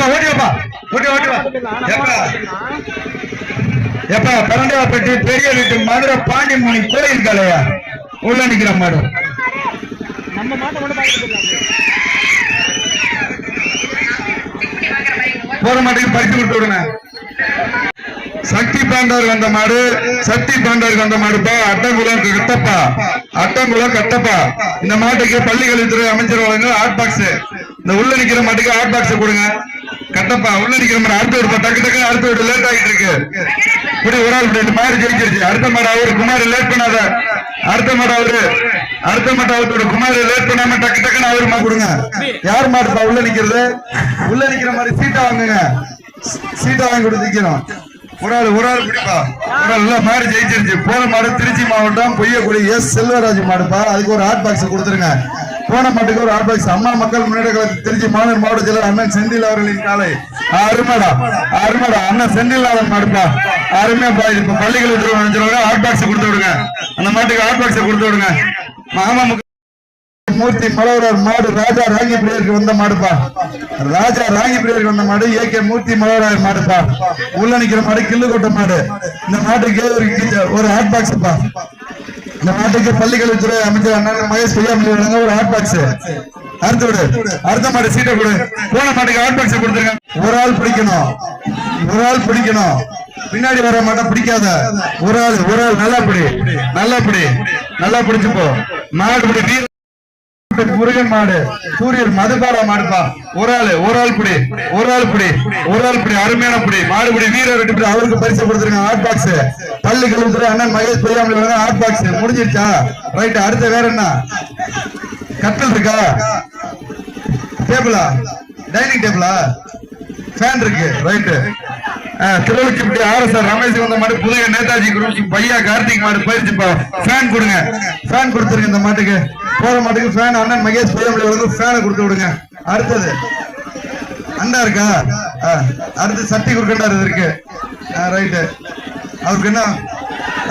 வாப்பா ஓட்டி வாப்பா ஓட்டி ஓட்டி வா. எப்பா? எப்பா பரண்டாப்பட்டி பெரிய வீட்டு மதுரை பாண்டிமுனி கோயில் கலையா? உள்ள நிக்கிற மாடு நம்ம மாட்டை போற மாட்டுக்கு பறித்து விட்டு விடுங்க. சக்தி பாண்டவர் வந்த மாடு சக்தி பாண்டவர் வந்த மாடுப்பா அட்டங்குளம் கட்டப்பா அட்டங்குளம் கட்டப்பா. இந்த மாட்டுக்கு பள்ளி கல்வித்துறை அமைச்சர் வழங்க ஹாட் பாக்ஸ் இந்த உள்ள நிக்கிற மாட்டுக்கு ஹாட் பாக்ஸ் கொடுங்க. கட்டப்பா உள்ள நிக்கிற மாதிரி அடுத்த விடுப்பா டக்கு டக்கு அடுத்த விட்டு லேட் ஆகிட்டு இருக்கு. இப்படி ஒரு ஆள் ரெண்டு மாடு ஜெயிச்சிருச்சு. அடுத்த மாடு அவரு குமார் லேட் பண்ணாத. அடுத்த மாடு அவரு அடுத்த மாடு அவரோட குமார் லேட் பண்ணாம டக்கு டக்குன்னு அவருமா கொடுங்க. யார் மாடுப்பா உள்ள நிக்கிறது? உள்ள நிக்கிற மாதிரி சீட்டா வாங்குங்க. சீட்டா வாங்கி கொடுத்து நிக்கிறோம் ஒரு ஆள் ஒரு ஆள் பிடிப்பா. ஒரு ஆள் எல்லாம் மாடு ஜெயிச்சிருச்சு. போன மாடு திருச்சி மாவட்டம் பொய்யக்குடி எஸ். செல்வராஜ் மாடுப்பா. அதுக்கு ஒரு ஹாட் பாக்ஸ் கொடுத்துருங்க. பூனமட்டுக்கு ஒரு ஹாட் பாக்ஸ் அம்மா மக்கள் முன்னேற்ற கழகத்தில் திருச்சி மாநில மாவட்ட செயலர் அண்ணன் செந்தில் அவர்களின் காலை. அருமடா அருமடா. அண்ணன் செந்தில்நாதன் மாடுப்பா அருமையா பா பள்ளிகள் விட்டுருவாங்க ஹாட் பாக்ஸ் கொடுத்து விடுங்க. அந்த மாட்டுக்கு ஹாட் பாக்ஸ் கொடுத்து விடுங்க. மாமா மூர்த்தி மலவரார் மாடு ராஜா ராங்கி பிரியருக்கு வந்த மாடுப்பா. ராஜா ராங்கி பிரியருக்கு வந்த மாடு ஏகே மூர்த்தி மலவரார் மாடுப்பா. உள்ள நிக்கிற மாடு கில்லு கொட்ட மாடு. இந்த மாட்டுக்கு ஒரு ஒரு ஹாட் பாக்ஸ்ப்பா இந்த மாட்டுக்கு பள்ளிக்கல்வித்துறை அமைச்சர் அண்ணன் மகேஷ் பொய்யாமலி வழங்க ஒரு ஹாட் பாக்ஸ் அடுத்து விடு. அடுத்த மாட்டு சீட்டை கொடு. போன மாட்டுக்கு ஹாட் பாக்ஸ் கொடுத்துருங்க. ஒரு ஆள் பிடிக்கணும். ஒரு ஆள் பிடிக்கணும். பின்னாடி வர மாட்டா பிடிக்காத. ஒரு ஆள் ஒரு ஆள் நல்லா பிடி. நல்லா பிடி. நல்லா பிடிச்சு போ. மாடு பிடி வீர முருகன் மாடு. சூரியன் மதுபாலா மாடுப்பா. ஒரு ஆளு ஒரு ஆள் புடி. ஒரு ஆள் புடி. ஒரு ஆள் புடி அருமையான புடி. மாடுபடி வீரர் ரெண்டு பேர் அவருக்கு பரிசு கொடுத்துருங்க ஹாட் பாக்ஸ் பள்ளி கல்வித்துறை அண்ணன் மகேஷ் பொய்யாமலி வழங்க ஹாட் பாக்ஸ் முடிஞ்சிருச்சா? ரைட் அடுத்த வேற என்ன? கட்டல் இருக்கா? டேபிளா டைனிங் டேபிளா ஃபேன் இருக்கு. ரைட்டு திருவள்ளுச்சி ஆர்எஸ்ஆர் ரமேஷ் வந்த மாட்டு புதிய நேதாஜி குரூப் பையா கார்த்திக் மாடு பயிற்சிப்பா. ஃபேன் கொடுங்க. ஃபேன் கொடுத்துருங்க இந்த மாட்டுக்கு. போற மாட்டுக்கு ஃபேன் அண்ணன் மகேஷ் பொய்யாமலி ஃபேனை கொடுத்து விடுங்க. அடுத்தது. அண்டா இருக்கா? ஆ, அடுத்து சட்டி குறுக்கண்டார் இருக்கு. ரைட்டு அவருக்கு என்ன?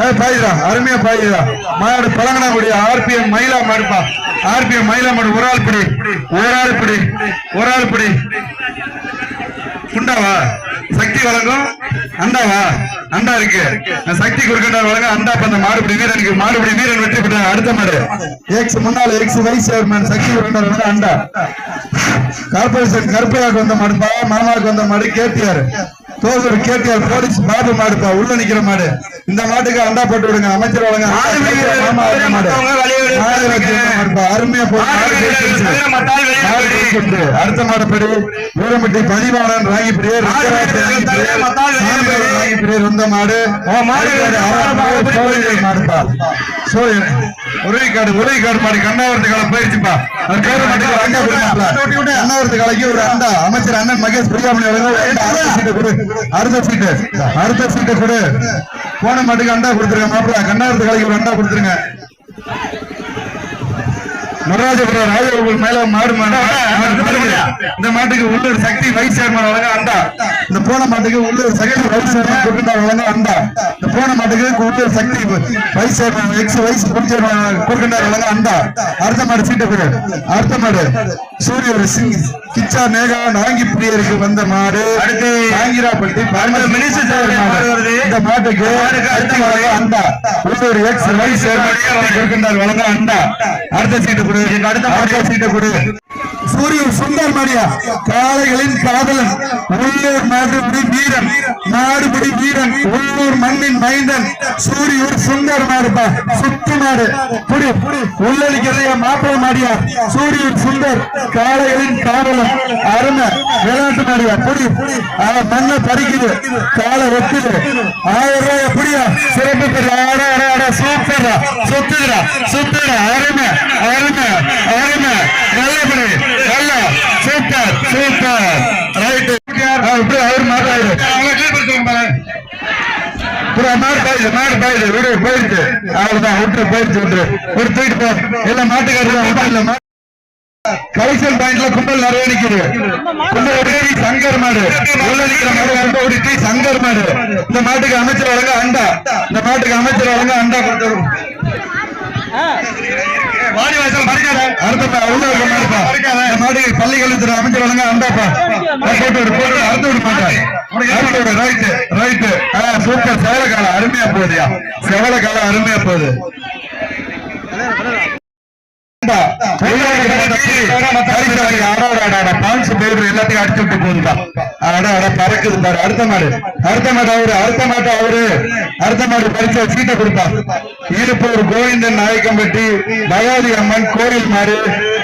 ஏய், பாயுதா அருமையா பாயுதா மாடு பழங்கனாங்குடி ஆர்பிஎம் மயிலா மாடுப்பா. ஆர்பிஎம் மயிலா மாடு ஒரு ஆள் பிடி. ஒரு ஆள் பிடி. ஒரு ஆள் பிடி. குண்டாவா? சக்தி வழங்கும். அண்டாவா? அண்டா இருக்கு. சக்தி குறுக்கண்டார் வழங்க அண்டா அந்த மாடுபிடி வீரனுக்கு மாடுபிடி வீரன் வெற்றி பெற்றார் அடுத்த மாடு. எக்ஸ் முன்னாள் எக்ஸ் வைஸ் சேர்மன் சக்தி குறுக்கண்டார் வழங்க அண்டா. கார்பரேஷன் கருப்பையாக்கு வந்த மாடுப்பா மாமாவுக்கு வந்த மாடு கேட்டியார். தோசூர் கேட்டியார் போலீஸ் பாபு மாடுப்பா உள்ள நிக்கிற மாடு. இந்த மாட்டுக்கு அண்டா போட்டு விடுங்க. அமைச்சர் வழங்க மாடு. மாடு அருமையா போட்டு ஜெயிச்சிருச்சு. அடுத்த மாடு பேரு வீரம்பட்டி பதிவாளன் ராங்கி பிரியர். வந்த மாடு மாடுப்பா சோழர் உருவிக்காடு உருவிக்காடு மாடு கண்ணாவரத்து காலம் போயிருச்சுப்பா கண்ணாவரத்து காலைக்கு ஒரு அண்டா அமைச்சர் அண்ணன் மகேஷ் பிரியாமணி அடுத்த சீட்டு அடுத்த சீட்டு கொடு. போன மாட்டுக்கு அண்டா கொடுத்துருங்க மாப்பிள்ள. கண்ணாவரத்து காலைக்கு ஒரு அண்டா கொடுத்துருங்க. நடராஜபுரம் ராஜகோபால் மேல மாடு. இந்த மாட்டுக்கு உள்ளூர் சக்தி வைஸ் சேர்மன் வழங்க அண்டா. இந்த போன மாட்டுக்கு உள்ளூர் சக்தி வைஸ் சேர்மன் கொடுக்கின்ற வழங்க அண்டா. இந்த போன மாட்டுக்கு உள்ளூர் Sakthi vice chairman ex vice கொடுக்கின்ற வழங்க அண்டா. அடுத்த மாடு சீட்டை பேரு அடுத்த மாடு. சூரிய சிங் கிச்சா நேகா நாங்கி பிரியருக்கு வந்த மாடு. அடுத்து நாங்கிராப்பட்டி இந்த மாட்டுக்கு அண்டா. உள்ளூர் எக்ஸ் சேர்மன் கொடுக்கின்றார் வழங்க அண்டா. அடுத்த சீட்டு கொடு. அடுத்த சீட்டு கொடு. சூரியன் சுந்தர் காளைகளின் காதலன் உள்ளூர் நாட்டுப்படி வீரன் நாடுபடி வீரன் உள்ளூர் மண்ணின் மைந்தன் சூரியூர் சுந்தர் மாடுப்பா சுத்து மாடு. புடி புடி. உள்ளடிக்கிறது மாடியா? சூரியூர் சுந்தர் காளைகளின் காதலன் அருமை விளையாட்டு மாடியா? புடி ஆ, மண்ணை பறிக்குது. காலை வெட்டுது. ஆயிரம் ரூபாய் எப்படியா? சிறப்பு பெரிய ஆட ஆட ஆட. சூப்பரா சுத்துதுடா. சுத்துடா அருமை அருமை அருமை. சூப்பர் சூப்பர் ரைட் இப்படி அவர் மாட்டாரு மாடு பாயுது மாடு பாயுது விடு போயிடுச்சு அவ்வளவுதான் விட்டு போயிடுச்சு விட்டு. ஒரு தூக்கிட்டு போ. இல்ல மா- கலெக்ஷன் பாயிண்ட்ல கும்பல் நிறைய நிக்குது. சங்கர் மாடு. உள்ள நிக்கிற மாடு கும்பல் ஒரு டீ சங்கர் மாடு. இந்த மாட்டுக்கு அமைச்சர் வழங்க அண்டா. இந்த மாட்டுக்கு அமைச்சர் வழங்க அண்டா மறக்காத அடுத்த உள்ள மாடுப்பா இந்த மாடு பள்ளி கல்வித்துறை அமைச்சர் வழங்க அந்தாப்பா போட்டு அறுத்து விட மாட்டேன் ரைட்டு ரைட்டு. சூப்பர். செவல காலம் அருமையா போகுதுயா. செவல காலம் அருமையா போகுது. எல்லாத்தையும் அடிச்சு விட்டு போகுதுப்பா. அடா அட பறக்குது பாரு. அடுத்த மாடு. அடுத்த மாடு அவரு அடுத்த மாட்டு அவரு. அடுத்த மாடு பறிச்ச சீட்டை கொடுப்பா. இருப்போர் கோவிந்தன் நாயக்கம்பட்டி பகவதி அம்மன் கோயில் மாடு.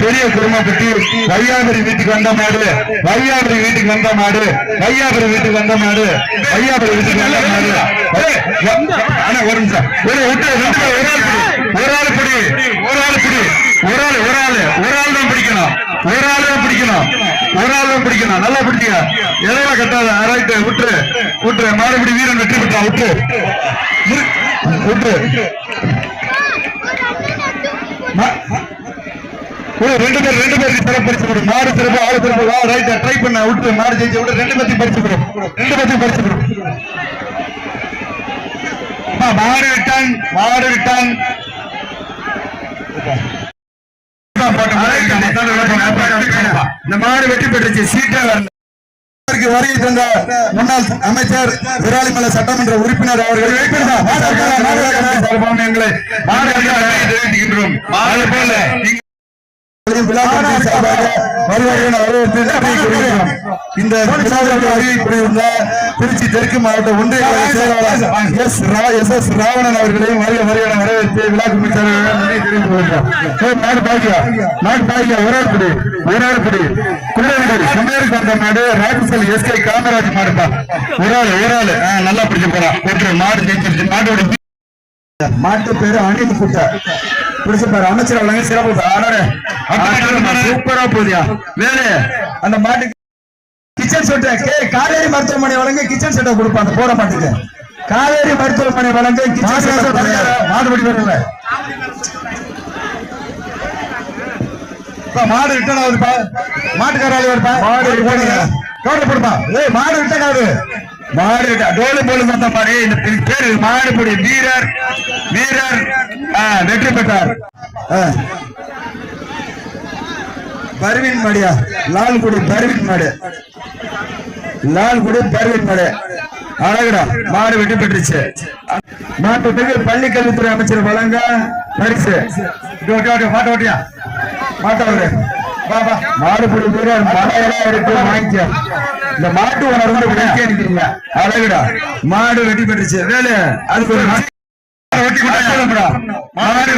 பெரிய குடும்பப்பட்டி வையாபுரி வீட்டுக்கு வந்த மாடு. வையாபுரி வீட்டுக்கு வந்த மாடு. வையாபுரி வீட்டுக்கு வந்த மாடு. வையாபுரி வீட்டுக்கு வந்த மாடு. ஆனா ஒரு நிமிஷம். ஒரு விட்டு ஒரு ஆள் பிடி. ஒரு ஆள் பிடி. ஒரு ஆள் பிடி. ஒரு ஆள் ஒரு ஆள். தான் பிடிக்கணும். ஒரு ஆள் தான் பிடிக்கணும். ஒரு ஆள் தான் பிடிக்கணும். நல்லா பிடிச்சிக்க இடையில கட்டாத ரைட்டு விட்டுரு விட்டுரு மாறுபடி வீரன் வெற்றி பெற்றான் விட்டு. விட்டு. ரெண்டு பேர் ரெண்டு பேருக்கு சிறப்பு பரிசு கொடு. மாடு சிறப்பு ஆளு சிறப்பு. வா ரைட் ட்ரை பண்ண. விட்டு மாடு ஜெயிச்சு விட்டு ரெண்டு பேர்த்தையும் பரிசு கொடு. ரெண்டு பேர்த்தையும் பரிசு கொடு. அம்மா, மாடு ரிட்டர்ன் மாடு ரிட்டர்ன் இந்த மாடு வெற்றி பெற்றுச்சு. சீட்டே வருகை தந்த முன்னாள் அமைச்சர் விராலிமலை சட்டமன்ற உறுப்பினர் அவர்கள். எங்களை சார்பாக வருவார்கள் வரவேற்று நன்றி கூறுகிறோம். இந்த விழாவிற்கு வருகை திருச்சி தெற்கு மாவட்ட ஒன்றிய செயலாளர் எஸ் எஸ் எஸ் ராவணன் அவர்களையும் வருக வருக வரவேற்று விழா கமிஷனர் நன்றி தெரிவித்துக் கொள்கிறோம் ஏய், மாடு பாக்கியா? மாடு பாக்கியா ஒரு ஆள் பிடி ஒரு ஆள் பிடி. குள்ளவீடு குமேருக்கு வந்த மாடு ராஜசல் எஸ் கே காமராஜ் மாடுப்பா. ஒரு ஆள் ஒரு ஆள். நல்லா பிடிச்சு போறான். மாடு ஜெயிச்சிருச்சு. மாட்டோட மாட்டு பேரு அணில் குட்டை பிடிச்ச பாரு அமைச்சர் வழங்க சிறப்பு சூப்பரா போதியா வேலு. அந்த மாட்டுக்கு கிச்சன் செட்டை காவேரி மருத்துவமனை வழங்க கிச்சன் செட்டை கொடுப்பாங்க போட மாட்டுக்கு. காவேரி மருத்துவமனை வழங்க கிச்சன் செட்டை மாடுபடி வரல மாடு ரிட்டர்ன் ஆகுதுப்பா மாட்டுக்காராளி வருப்பா மாடு டோட்டல் போடுப்பா ஏய் மாடு ரிட்டர்ன் ஆகுது. மாடு டோலு போடு மொத்த பாரு இந்த பேரு மாடு பொடி. வீரர். வீரர். வெற்றி பெற்றார். ஆ. பர்வீன் மாடியா. லால்குடி பர்வீன் மாடு. லால்குடி பர்வீன் மடு. அழகுடா மாடு வெற்றி பெற்றுச்சு. மாட்டுக்கு பள்ளி கல்வித்துறை அமைச்சர் வழங்க பரிசு. மாட்ட ஓட்டியா? மாட்ட வருது மாடு பிடி வீரர் மழையெல்லாம் இருக்கு வாங்கிக்க. இந்த மாட்டு உணர்வு அழகுடா மாடு வெட்டி பெற்றுச்சு. வேலு அதுக்கு ஒரு மாடு